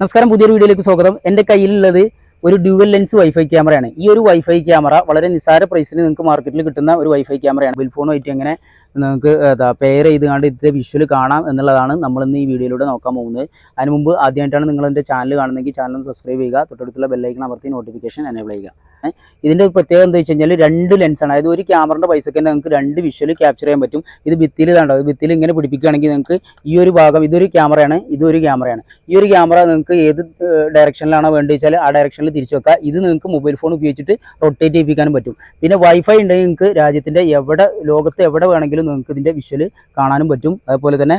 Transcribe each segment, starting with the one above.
നമസ്കാരം പുതിയൊരു വീഡിയോയിലേക്ക് സ്വാഗതം. എന്റെ കയ്യിലുള്ളത് ഒരു ഡ്യുവൽ ലെൻസ് വൈഫൈ ക്യാമറയാണ് ഈ ഒരു വൈഫൈ ക്യാമറ വളരെ നിസാര പ്രൈസിന് നിങ്ങൾക്ക് മാർക്കറ്റിൽ കിട്ടുന്ന ഒരു വൈഫൈ ക്യാമറയാണ് ബിൽഫോൺ ആയിട്ട് എങ്ങനെ നിങ്ങൾക്ക് പെയർ ചെയ്ത് കണ്ട് ഇതിന്റെ വിഷ്വൽ കാണാം എന്നുള്ളതാണ് നമ്മൾ ഇന്ന് ഈ വീഡിയോയിലൂടെ നോക്കാൻ പോകുന്നത്. അതിന് മുമ്പ് ആദ്യമായിട്ടാണ് നിങ്ങൾ എന്റെ ചാനൽ കാണുന്നതെങ്കിൽ ചാനൽ സബ്സ്ക്രൈബ് ചെയ്യുക തൊട്ടടുത്തുള്ള ബെല്ലൈക്കൺ അമർത്തി നോട്ടിഫിക്കേഷൻ എനേബിൾ ചെയ്യുക. ഇതിന്റെ പ്രത്യേകത എന്താ വെച്ച് കഴിഞ്ഞാൽ രണ്ട് ലെൻസാണ് അതായത് ഒരു ക്യാമറയുടെ പൈസക്ക് തന്നെ നിങ്ങൾക്ക് രണ്ട് വിഷ്വൽ ക്യാപ്ചർ ചെയ്യാൻ പറ്റും. ഇത് ഭിത്തിയിൽ കണ്ടോ ഭിത്തിയിൽ ഇങ്ങനെ പിടിപ്പിക്കുകയാണെങ്കിൽ നിങ്ങൾക്ക് ഈ ഒരു ഭാഗം ഇതൊരു ക്യാമറയാണ് ഇതൊരു ക്യാമറയാണ് ഈ ഒരു ക്യാമറ നിങ്ങൾക്ക് ഏത് ഡയറക്ഷനിലാണോ വേണ്ടത് വെച്ചാൽ ആ ഡയറക്ഷനിൽ തിരിച്ചു വെക്കുക. ഇത് നിങ്ങൾക്ക് മൊബൈൽ ഫോൺ ഉപയോഗിച്ചിട്ട് റൊട്ടേറ്റ് ചെയ്യിപ്പിക്കാനും പറ്റും. പിന്നെ വൈഫൈ ഉണ്ടെങ്കിൽ നിങ്ങൾക്ക് രാജ്യത്തിന്റെ എവിടെ ലോകത്ത് എവിടെ വേണമെങ്കിലും നിങ്ങൾക്ക് ഇതിന്റെ വിഷ്വൽ കാണാനും പറ്റും. അതുപോലെ തന്നെ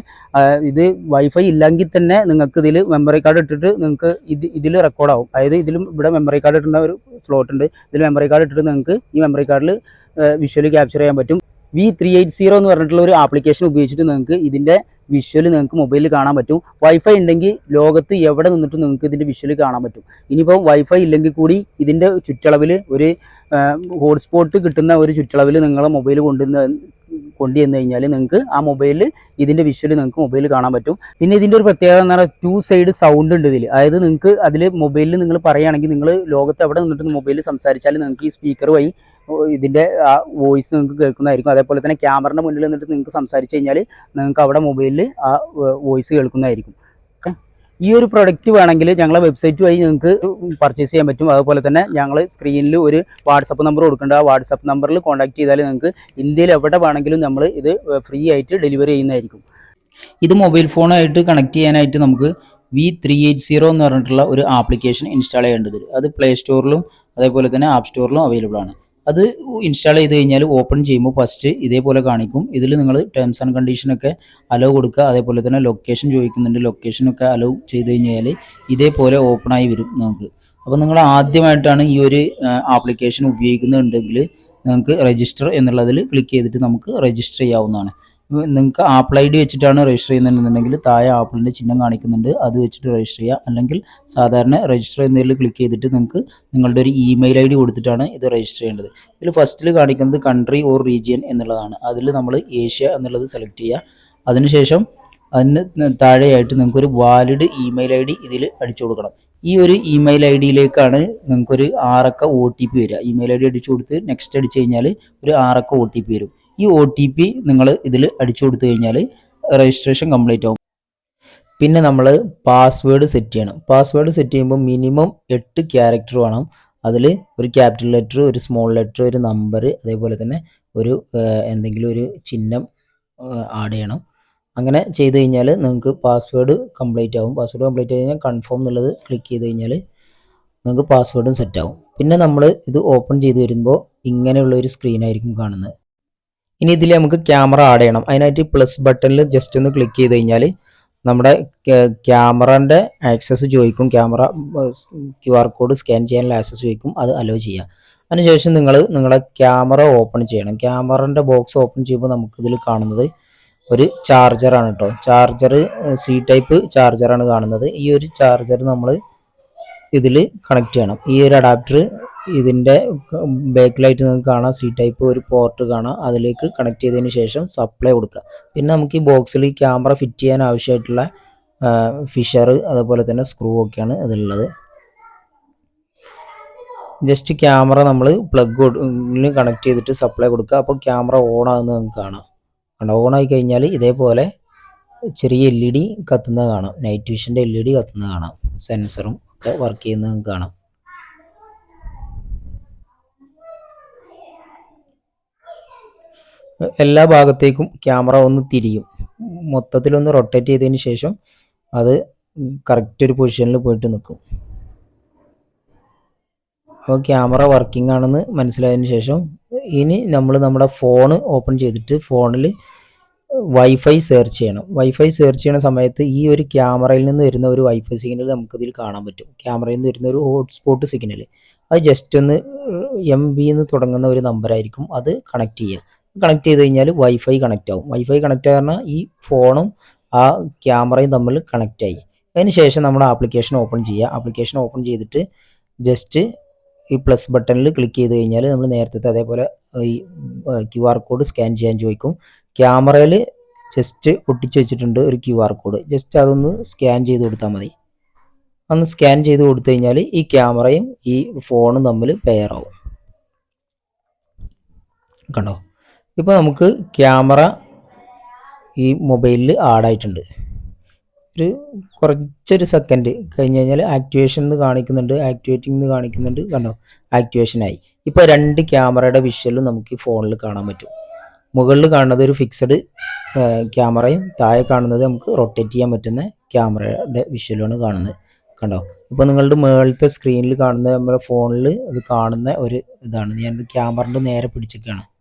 ഇത് വൈഫൈ ഇല്ലെങ്കിൽ തന്നെ നിങ്ങൾക്ക് ഇതിൽ മെമ്മറി കാർഡ് ഇട്ടിട്ട് നിങ്ങൾക്ക് ഇത് ഇതിൽ റെക്കോർഡാവും അതായത് ഇതിലും ഇവിടെ മെമ്മറി കാർഡ് ഇട്ടുന്ന ഒരു സ്ലോട്ട് ഉണ്ട്. ഇതിൽ മെമ്മറി കാർഡ് ഇട്ടിട്ട് നിങ്ങൾക്ക് ഈ മെമ്മറി കാർഡിൽ വിഷ്വൽ ക്യാപ്ചർ ചെയ്യാൻ പറ്റും. വി ത്രീ എയ്റ്റ് സീറോ എന്ന് പറഞ്ഞിട്ടുള്ള ഒരു ആപ്ലിക്കേഷൻ ഉപയോഗിച്ചിട്ട് നിങ്ങൾക്ക് ഇതിന്റെ വിഷ്വൽ നിങ്ങൾക്ക് മൊബൈലിൽ കാണാൻ പറ്റും. വൈഫൈ ഉണ്ടെങ്കിൽ ലോകത്ത് എവിടെ നിന്നിട്ടും നിങ്ങൾക്ക് ഇതിന്റെ വിഷ്വൽ കാണാൻ പറ്റും. ഇനിയിപ്പോൾ വൈഫൈ ഇല്ലെങ്കിൽ കൂടി ഇതിന്റെ ചുറ്റളവിൽ ഒരു ഹോട്ട്സ്പോട്ട് കിട്ടുന്ന ഒരു ചുറ്റളവിൽ നിങ്ങളെ മൊബൈൽ കൊണ്ടുവന്ന് കൊണ്ടുവന്ന് കഴിഞ്ഞാൽ നിങ്ങൾക്ക് ആ മൊബൈലിൽ ഇതിന്റെ വിഷ്വൽ നിങ്ങൾക്ക് മൊബൈലിൽ കാണാൻ പറ്റും. പിന്നെ ഇതിന്റെ ഒരു പ്രത്യേകത എന്ന് പറഞ്ഞാൽ ടു സൈഡ് സൗണ്ട് ഉണ്ട് ഇതിൽ അതായത് നിങ്ങൾക്ക് അതിൽ മൊബൈലിൽ നിങ്ങൾ പറയുകയാണെങ്കിൽ നിങ്ങൾ ലോകത്ത് എവിടെ നിന്നിട്ട് മൊബൈലിൽ സംസാരിച്ചാൽ നിങ്ങൾക്ക് ഈ സ്പീക്കർ വഴി ഇതിന്റെ ആ വോയിസ് നിങ്ങൾക്ക് കേൾക്കുന്നതായിരിക്കും. അതേപോലെ തന്നെ ക്യാമറയുടെ മുന്നിൽ നിന്നിട്ട് നിങ്ങൾക്ക് സംസാരിച്ച് കഴിഞ്ഞാൽ നിങ്ങൾക്ക് അവിടെ മൊബൈലിൽ ആ വോയിസ് കേൾക്കുന്നതായിരിക്കും. ഈ ഒരു പ്രൊഡക്റ്റ് വേണമെങ്കിൽ ഞങ്ങളെ വെബ്സൈറ്റ് വഴി നിങ്ങൾക്ക് പർച്ചേസ് ചെയ്യാൻ പറ്റും. അതുപോലെ തന്നെ ഞങ്ങൾ സ്ക്രീനിൽ ഒരു വാട്സപ്പ് നമ്പർ കൊടുക്കേണ്ട. ആ വാട്സപ്പ് നമ്പറിൽ കോൺടാക്ട് ചെയ്താൽ നിങ്ങൾക്ക് ഇന്ത്യയിൽ എവിടെ വേണമെങ്കിലും നമ്മൾ ഇത് ഫ്രീ ആയിട്ട് ഡെലിവറി ചെയ്യുന്നതായിരിക്കും. ഇത് മൊബൈൽ ഫോണായിട്ട് കണക്ട് ചെയ്യാനായിട്ട് നമുക്ക് വി ത്രീ എയ്റ്റ് സീറോ എന്ന് പറഞ്ഞിട്ടുള്ള ഒരു ആപ്ലിക്കേഷൻ ഇൻസ്റ്റാൾ ചെയ്യേണ്ടത് അത് പ്ലേ സ്റ്റോറിലും അതേപോലെ തന്നെ ആപ്പ് സ്റ്റോറിലും അവൈലബിൾ ആണ്. അത് ഇൻസ്റ്റാൾ ചെയ്ത് കഴിഞ്ഞാൽ ഓപ്പൺ ചെയ്യുമ്പോൾ ഫസ്റ്റ് ഇതേപോലെ കാണിക്കും. ഇതിൽ നിങ്ങൾ ടേംസ് ആൻഡ് കണ്ടീഷനൊക്കെ അലോ കൊടുക്കുക. അതേപോലെ തന്നെ ലൊക്കേഷൻ ചോദിക്കുന്നുണ്ട്. ലൊക്കേഷനൊക്കെ അലോ ചെയ്ത് കഴിഞ്ഞാൽ ഇതേപോലെ ഓപ്പണായി വരും നിങ്ങൾക്ക്. അപ്പോൾ നിങ്ങൾ ആദ്യമായിട്ടാണ് ഈ ഒരു ആപ്ലിക്കേഷൻ ഉപയോഗിക്കുന്നുണ്ടെങ്കിൽ നിങ്ങൾക്ക് രജിസ്റ്റർ എന്നുള്ളതിൽ ക്ലിക്ക് ചെയ്തിട്ട് നമുക്ക് രജിസ്റ്റർ ചെയ്യാവുന്നതാണ്. നിങ്ങൾക്ക് ആപ്പിൾ ഐ ഡി വെച്ചിട്ടാണ് രജിസ്റ്റർ ചെയ്യുന്നുണ്ടെന്നുണ്ടെങ്കിൽ താഴെ ആപ്പിളിന്റെ ചിഹ്നം കാണിക്കുന്നുണ്ട്. അത് വെച്ചിട്ട് രജിസ്റ്റർ ചെയ്യുക. അല്ലെങ്കിൽ സാധാരണ രജിസ്റ്റർ എന്നതിൽ ക്ലിക്ക് ചെയ്തിട്ട് നിങ്ങൾക്ക് നിങ്ങളുടെ ഒരു ഇമെയിൽ ഐ ഡി കൊടുത്തിട്ടാണ് ഇത് രജിസ്റ്റർ ചെയ്യേണ്ടത്. ഇതിൽ ഫസ്റ്റിൽ കാണിക്കുന്നത് കൺട്രി ഓർ റീജിയൻ എന്നുള്ളതാണ്. അതിൽ നമ്മൾ ഏഷ്യ എന്നുള്ളത് സെലക്ട് ചെയ്യുക. അതിനുശേഷം അതിന് താഴെയായിട്ട് നിങ്ങൾക്കൊരു വാലിഡ് ഇമെയിൽ ഐ ഡി ഇതിൽ അടിച്ചു കൊടുക്കണം. ഈ ഒരു ഇമെയിൽ ഐ ഡിയിലേക്കാണ് നിങ്ങൾക്കൊരു ആറക്ക ഒ ടി പി വരിക. ഇമെയിൽ ഐ ഡി അടിച്ചു കൊടുത്ത് നെക്സ്റ്റ് അടിച്ചു കഴിഞ്ഞാൽ ഒരു ആറക്ക ഒ ടി പി വരും. ഈ ഒ ടി പി നിങ്ങൾ ഇതിൽ അടിച്ചു കൊടുത്തു കഴിഞ്ഞാൽ രജിസ്ട്രേഷൻ കംപ്ലീറ്റ് ആവും. പിന്നെ നമ്മൾ പാസ്വേഡ് സെറ്റ് ചെയ്യണം. പാസ്വേഡ് സെറ്റ് ചെയ്യുമ്പോൾ മിനിമം എട്ട് ക്യാരക്ടർ വേണം. അതിൽ ഒരു ക്യാപിറ്റൽ ലെറ്റർ ഒരു സ്മോൾ ലെറ്റർ ഒരു നമ്പർ അതേപോലെ തന്നെ ഒരു എന്തെങ്കിലും ഒരു ചിഹ്നം ആഡ് ചെയ്യണം. അങ്ങനെ ചെയ്ത് കഴിഞ്ഞാൽ നിങ്ങൾക്ക് പാസ്വേഡ് കംപ്ലീറ്റ് ആവും. പാസ്വേഡ് കംപ്ലീറ്റ് ചെയ്ത് കഴിഞ്ഞാൽ കൺഫേം എന്നുള്ളത് ക്ലിക്ക് ചെയ്ത് കഴിഞ്ഞാൽ നിങ്ങൾക്ക് പാസ്വേഡും സെറ്റ് ആവും. പിന്നെ നമ്മൾ ഇത് ഓപ്പൺ ചെയ്ത് വരുമ്പോൾ ഇങ്ങനെയുള്ള ഒരു സ്ക്രീൻ ആയിരിക്കും കാണുന്നത്. ഇനി ഇതിൽ നമുക്ക് ക്യാമറ ആഡ് ചെയ്യണം. അതിനായിട്ട് പ്ലസ് ബട്ടണിൽ ജസ്റ്റ് ഒന്ന് ക്ലിക്ക് ചെയ്ത് കഴിഞ്ഞാൽ നമ്മുടെ ക്യാമറന്റെ ആക്സസ് ചോദിക്കും. Camera Q R code scan ചെയ്യാനുള്ള ആക്സസ് ചോദിക്കും. അത് അലോ ചെയ്യുക അതിനുശേഷം നിങ്ങൾ നിങ്ങളുടെ ക്യാമറ ഓപ്പൺ ചെയ്യണം. ക്യാമറന്റെ ബോക്സ് ഓപ്പൺ ചെയ്യുമ്പോൾ നമുക്കിതിൽ കാണുന്നത് ഒരു ചാർജറാണ് കേട്ടോ ചാർജർ സി ടൈപ്പ് ചാർജറാണ് കാണുന്നത്. ഈ ഒരു ചാർജർ നമ്മൾ ഇതിൽ കണക്ട് ചെയ്യണം. ഈ ഒരു അഡാപ്റ്റർ ഇതിന്റെ ബാക്കിലായിട്ട് നിങ്ങൾക്ക് കാണാം. സി ടൈപ്പ് ഒരു പോർട്ട് കാണാം. അതിലേക്ക് കണക്ട് ചെയ്തതിന് ശേഷം സപ്ലൈ കൊടുക്കുക. പിന്നെ നമുക്ക് ഈ ബോക്സിൽ ക്യാമറ ഫിറ്റ് ചെയ്യാൻ ആവശ്യമായിട്ടുള്ള ഫിഷർ അതുപോലെ തന്നെ സ്ക്രൂ ഒക്കെയാണ് ഇതിലുള്ളത്. ജസ്റ്റ് ക്യാമറ നമ്മൾ പ്ലഗ് കണക്ട് ചെയ്തിട്ട് സപ്ലൈ കൊടുക്കുക. അപ്പോൾ ക്യാമറ ഓൺ ആകുന്നത് നിങ്ങൾക്ക് കാണാം. കണ്ടോ? ഓൺ ആയി കഴിഞ്ഞാൽ ഇതേപോലെ ചെറിയ എൽ ഇ ഡി കത്തുന്നത് കാണാം. നൈറ്റ് വിഷന്റെ എൽ ഇ ഡി കത്തുന്നത് കാണാം. സെൻസറും ഒക്കെ വർക്ക് ചെയ്യുന്നത് കാണാം. എല്ലാ ഭാഗത്തേക്കും ക്യാമറ ഒന്ന് തിരിയും. മൊത്തത്തിലൊന്ന് റൊട്ടേറ്റ് ചെയ്തതിന് ശേഷം അത് കറക്റ്റ് ഒരു പൊസിഷനിൽ പോയിട്ട് നിൽക്കും അപ്പോൾ ക്യാമറ വർക്കിംഗ് ആണെന്ന് മനസ്സിലായതിന് ശേഷം ഇനി നമ്മൾ നമ്മുടെ ഫോണ് ഓപ്പൺ ചെയ്തിട്ട് ഫോണിൽ വൈഫൈ സെർച്ച് ചെയ്യണം. വൈഫൈ സെർച്ച് ചെയ്യുന്ന സമയത്ത് ഈ ഒരു ക്യാമറയിൽ നിന്ന് വരുന്ന ഒരു വൈഫൈ സിഗ്നൽ നമുക്കിതിൽ കാണാൻ പറ്റും. ക്യാമറയിൽ നിന്ന് വരുന്ന ഒരു ഹോട്ട്സ്പോട്ട് സിഗ്നൽ അത് ജസ്റ്റ് ഒന്ന് എം ബി എന്ന് തുടങ്ങുന്ന ഒരു നമ്പറായിരിക്കും അത് കണക്ട് ചെയ്യുക. കണക്ട് ചെയ്ത് കഴിഞ്ഞാൽ വൈഫൈ കണക്റ്റ് ആവും. വൈഫൈ കണക്റ്റ് പറഞ്ഞാൽ ഈ ഫോണും ആ ക്യാമറയും തമ്മിൽ കണക്റ്റ് ആയി. അതിന് ശേഷം നമ്മുടെ ആപ്ലിക്കേഷൻ ഓപ്പൺ ചെയ്യുക ആപ്ലിക്കേഷൻ ഓപ്പൺ ചെയ്തിട്ട് ജസ്റ്റ് ഈ പ്ലസ് ബട്ടണിൽ ക്ലിക്ക് ചെയ്ത് കഴിഞ്ഞാൽ നമ്മൾ നേരത്തെ അതേപോലെ ഈ ക്യു ആർ കോഡ് സ്കാൻ ചെയ്യാൻ ചോദിക്കും. ക്യാമറയിൽ ജസ്റ്റ് ഒട്ടിച്ച് വെച്ചിട്ടുണ്ട് ഒരു ക്യു ആർ കോഡ് ജസ്റ്റ് അതൊന്ന് സ്കാൻ ചെയ്ത് കൊടുത്താൽ മതി. അന്ന് സ്കാൻ ചെയ്ത് കൊടുത്തു കഴിഞ്ഞാൽ ഈ ക്യാമറയും ഈ ഫോണും തമ്മിൽ പെയർ ആവും. കണ്ടോ? ഇപ്പോൾ നമുക്ക് ക്യാമറ ഈ മൊബൈലിൽ ആഡായിട്ടുണ്ട് ഒരു കുറച്ചൊരു സെക്കൻഡ് കഴിഞ്ഞ് കഴിഞ്ഞാൽ ആക്ടിവേഷൻ എന്ന് കാണിക്കുന്നുണ്ട്. ആക്ടിവേറ്റിംഗ് എന്ന് കാണിക്കുന്നുണ്ട്. കണ്ടോ? ആക്ടിവേഷനായി ഇപ്പോൾ രണ്ട് ക്യാമറയുടെ വിഷ്വലും നമുക്ക് ഈ ഫോണിൽ കാണാൻ പറ്റും. മുകളിൽ കാണുന്നത് ഒരു ഫിക്സഡ് ക്യാമറയും താഴെ കാണുന്നത് നമുക്ക് റൊട്ടേറ്റ് ചെയ്യാൻ പറ്റുന്ന ക്യാമറയുടെ വിഷ്വലുമാണ് കാണുന്നത്. കണ്ടോ? ഇപ്പോൾ നിങ്ങളുടെ മുകളിലത്തെ സ്ക്രീനിൽ കാണുന്ന നമ്മുടെ ഫോണിൽ അത് കാണുന്ന ഒരു ഇതാണ്. ഞാൻ ക്യാമറന്റെ നേരെ പിടിച്ചിരിക്കുകയാണ്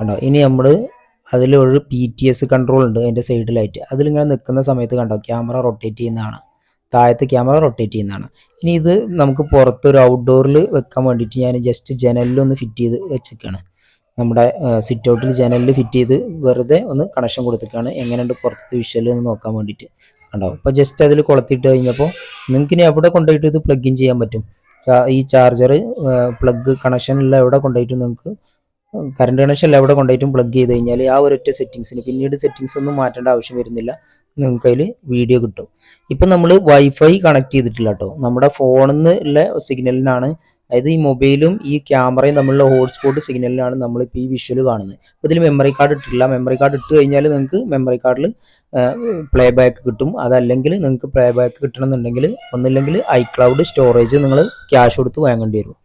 കണ്ടോ? ഇനി നമ്മൾ അതിലൊരു പി ടി എസ് കൺട്രോൾ ഉണ്ട് അതിന്റെ സൈഡിലായിട്ട് അതിലിങ്ങനെ നിൽക്കുന്ന സമയത്ത് കണ്ടോ? ക്യാമറ റൊട്ടേറ്റ് ചെയ്യുന്നതാണ്. താഴത്ത് ക്യാമറ റൊട്ടേറ്റ് ചെയ്യുന്നതാണ്. ഇനി ഇത് നമുക്ക് പുറത്തൊരു ഔട്ട്ഡോറിൽ വെക്കാൻ വേണ്ടിയിട്ട് ഞാൻ ജസ്റ്റ് ജനലിലൊന്ന് ഫിറ്റ് ചെയ്ത് വെച്ചേക്കാണ്. നമ്മുടെ സിറ്റ് ഔട്ടിൽ ജനലിൽ ഫിറ്റ് ചെയ്ത് വെറുതെ ഒന്ന് കണക്ഷൻ കൊടുത്തേക്കാണ്. എങ്ങനെയുണ്ട് പുറത്തെ വിഷ്വൽ എന്ന് നോക്കാൻ വേണ്ടിയിട്ട്. കണ്ടോ? അപ്പോൾ ജസ്റ്റ് അതിൽ കൊളത്തിയിട്ട് കഴിഞ്ഞപ്പോൾ നിങ്ങൾക്ക് ഇനി എവിടെ കൊണ്ടുപോയിട്ട് ഇത് പ്ലഗ് ഇൻ ചെയ്യാൻ പറ്റും? ഈ ചാർജർ പ്ലഗ് കണക്ഷനുള്ള എവിടെ കൊണ്ടുപോയിട്ട് നിങ്ങൾക്ക് കറണ്ട് കണക്ഷൻ എവിടെ കൊണ്ടുപോയിട്ടും പ്ലഗ് ചെയ്ത് കഴിഞ്ഞാൽ ആ ഒരൊറ്റ സെറ്റിങ്സിന് പിന്നീട് സെറ്റിങ്സ് ഒന്നും മാറ്റേണ്ട ആവശ്യം വരുന്നില്ല. നിങ്ങൾക്ക് അതിൽ വീഡിയോ കിട്ടും. ഇപ്പം നമ്മൾ വൈഫൈ കണക്ട് ചെയ്തിട്ടില്ല കേട്ടോ നമ്മുടെ ഫോണിൽ നിന്ന് ഉള്ള സിഗ്നലിനാണ് അതായത് ഈ മൊബൈലും ഈ ക്യാമറയും തമ്മിലുള്ള ഹോട്ട്സ്പോട്ട് സിഗ്നലിനാണ് നമ്മളിപ്പോൾ ഈ വിഷ്വൽ കാണുന്നത്. അപ്പോൾ ഇതിൽ മെമ്മറി കാർഡ് ഇട്ടിട്ടില്ല. മെമ്മറി കാർഡ് ഇട്ട് കഴിഞ്ഞാൽ നിങ്ങൾക്ക് മെമ്മറി കാർഡിൽ പ്ലേ ബാക്ക് കിട്ടും. അതല്ലെങ്കിൽ നിങ്ങൾക്ക് പ്ലേ ബാക്ക് കിട്ടണമെന്നുണ്ടെങ്കിൽ ഒന്നില്ലെങ്കിൽ ഐക്ലൗഡ് സ്റ്റോറേജ് നിങ്ങൾ ക്യാഷ് കൊടുത്ത് വാങ്ങേണ്ടി വരും.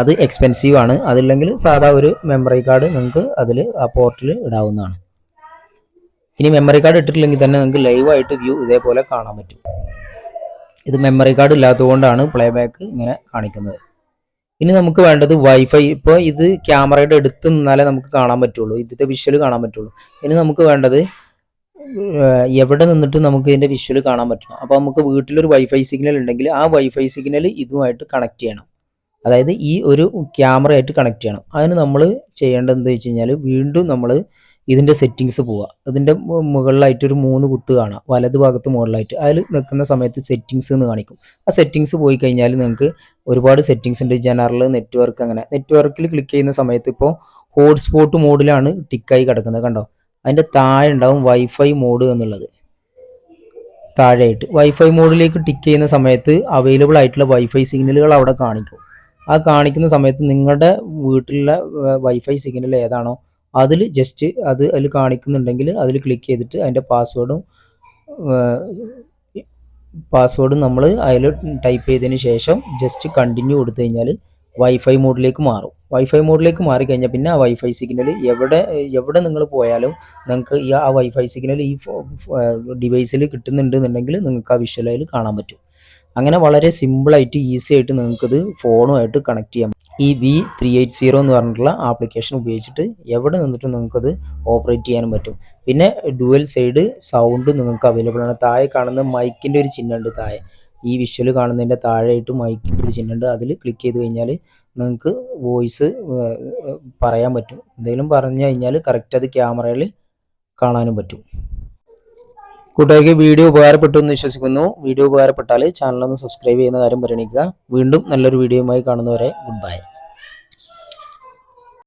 അത് എക്സ്പെൻസീവ് ആണ്. അതില്ലെങ്കിൽ സാധാ ഒരു മെമ്മറി കാർഡ് നിങ്ങൾക്ക് അതിൽ ആ പോർട്ടിൽ ഇടാവുന്നതാണ്. ഇനി മെമ്മറി കാർഡ് ഇട്ടിട്ടില്ലെങ്കിൽ തന്നെ നിങ്ങൾക്ക് ലൈവായിട്ട് വ്യൂ ഇതേപോലെ കാണാൻ പറ്റും. ഇത് മെമ്മറി കാർഡ് ഇല്ലാത്തതുകൊണ്ടാണ് പ്ലേ ബാക്ക് ഇങ്ങനെ കാണിക്കുന്നത്. ഇനി നമുക്ക് വേണ്ടത് വൈഫൈ ഇപ്പോൾ ഇത് ക്യാമറയുടെ അടുത്ത് നിന്നാലേ നമുക്ക് കാണാൻ പറ്റുള്ളൂ. ഇതിന്റെ വിഷ്വൽ കാണാൻ പറ്റുള്ളൂ. ഇനി നമുക്ക് വേണ്ടത് എവിടെ നിന്നിട്ട് നമുക്ക് ഇതിന്റെ വിഷ്വൽ കാണാൻ പറ്റണം. അപ്പോൾ നമുക്ക് വീട്ടിലൊരു വൈഫൈ സിഗ്നൽ ഉണ്ടെങ്കിൽ ആ വൈഫൈ സിഗ്നൽ ഇതുമായിട്ട് കണക്ട് ചെയ്യണം. അതായത് ഈ ഒരു ക്യാമറയായിട്ട് കണക്ട് ചെയ്യണം. അതിന് നമ്മൾ ചെയ്യേണ്ടത് എന്താ വെച്ച് കഴിഞ്ഞാൽ വീണ്ടും നമ്മൾ ഇതിന്റെ സെറ്റിങ്സ് പോവുക. ഇതിന്റെ മുകളിലായിട്ട് ഒരു മൂന്ന് കുത്ത് കാണാം വലത് ഭാഗത്ത് മുകളിലായിട്ട്. അതിൽ നിൽക്കുന്ന സമയത്ത് സെറ്റിങ്സ് എന്ന് കാണിക്കും. ആ സെറ്റിങ്സ് പോയി കഴിഞ്ഞാൽ നിങ്ങൾക്ക് ഒരുപാട് സെറ്റിങ്സ് ഉണ്ട്. ജനറൽ നെറ്റ്വർക്ക് അങ്ങനെ. നെറ്റ്വർക്കിൽ ക്ലിക്ക് ചെയ്യുന്ന സമയത്ത് ഇപ്പോൾ ഹോട്ട്സ്പോട്ട് മോഡിലാണ് ടിക്കായി കിടക്കുന്നത് കണ്ടോ? അതിന്റെ താഴെ ഉണ്ടാവും വൈഫൈ മോഡ് എന്നുള്ളത്. താഴെയായിട്ട്. വൈഫൈ മോഡിലേക്ക് ടിക്ക് ചെയ്യുന്ന സമയത്ത് അവൈലബിൾ ആയിട്ടുള്ള വൈഫൈ സിഗ്നലുകൾ അവിടെ കാണിക്കും. ആ കാണിക്കുന്ന സമയത്ത് നിങ്ങളുടെ വീട്ടിലുള്ള വൈഫൈ സിഗ്നൽ ഏതാണോ അതിൽ ജസ്റ്റ് അത് അതിൽ കാണിക്കുന്നുണ്ടെങ്കിൽ അതിൽ ക്ലിക്ക് ചെയ്തിട്ട് അതിന്റെ പാസ്വേഡും പാസ്വേഡും നമ്മൾ അതിൽ ടൈപ്പ് ചെയ്തതിന് ശേഷം ജസ്റ്റ് കണ്ടിന്യൂ കൊടുത്തു കഴിഞ്ഞാൽ വൈഫൈ മോഡിലേക്ക് മാറും. വൈഫൈ മോഡിലേക്ക് മാറിക്കഴിഞ്ഞാൽ പിന്നെ ആ വൈഫൈ സിഗ്നൽ എവിടെ എവിടെ നിങ്ങൾ പോയാലും നിങ്ങൾക്ക് ഈ ആ വൈഫൈ സിഗ്നൽ ഈ ഡിവൈസിൽ കിട്ടുന്നുണ്ടെന്നുണ്ടെങ്കിൽ നിങ്ങൾക്ക് ആ വിഷ്വലയിൽ കാണാൻ പറ്റും. അങ്ങനെ വളരെ സിമ്പിളായിട്ട് ഈസി ആയിട്ട് നിങ്ങൾക്കിത് ഫോണുമായിട്ട് കണക്ട് ചെയ്യാം. ഈ വി ത്രീ എയ്റ്റ് സീറോ എന്ന് പറഞ്ഞിട്ടുള്ള ആപ്ലിക്കേഷൻ ഉപയോഗിച്ചിട്ട് എവിടെ നിന്നിട്ടും നിങ്ങൾക്കത് ഓപ്പറേറ്റ് ചെയ്യാനും പറ്റും. പിന്നെ ഡുവൽ സൈഡ് സൗണ്ട് നിങ്ങൾക്ക് അവൈലബിൾ ആണ്. താഴെ കാണുന്ന മൈക്കിന്റെ ഒരു ചിഹ്നമുണ്ട് താഴെ. ഈ വിഷ്വൽ കാണുന്നതിന്റെ താഴെയായിട്ട് മൈക്കിന്റെ ഒരു ചിഹ്നമുണ്ട് അതിൽ ക്ലിക്ക് ചെയ്ത് കഴിഞ്ഞാൽ നിങ്ങൾക്ക് വോയിസ് പറയാൻ പറ്റും. എന്തെങ്കിലും പറഞ്ഞു കഴിഞ്ഞാൽ കറക്റ്റ് അത് ക്യാമറയിൽ കാണാനും പറ്റും. കൂട്ടുകാർക്ക് വീഡിയോ ഉപകാരപ്പെട്ടു എന്ന് വിശ്വസിക്കുന്നു. വീഡിയോ ഉപകാരപ്പെട്ടാൽ ചാനലൊന്ന് സബ്സ്ക്രൈബ് ചെയ്യുന്ന കാര്യം പരിഗണിക്കുക. വീണ്ടും നല്ലൊരു വീഡിയോയുമായി കാണുന്നവരെ ഗുഡ് ബൈ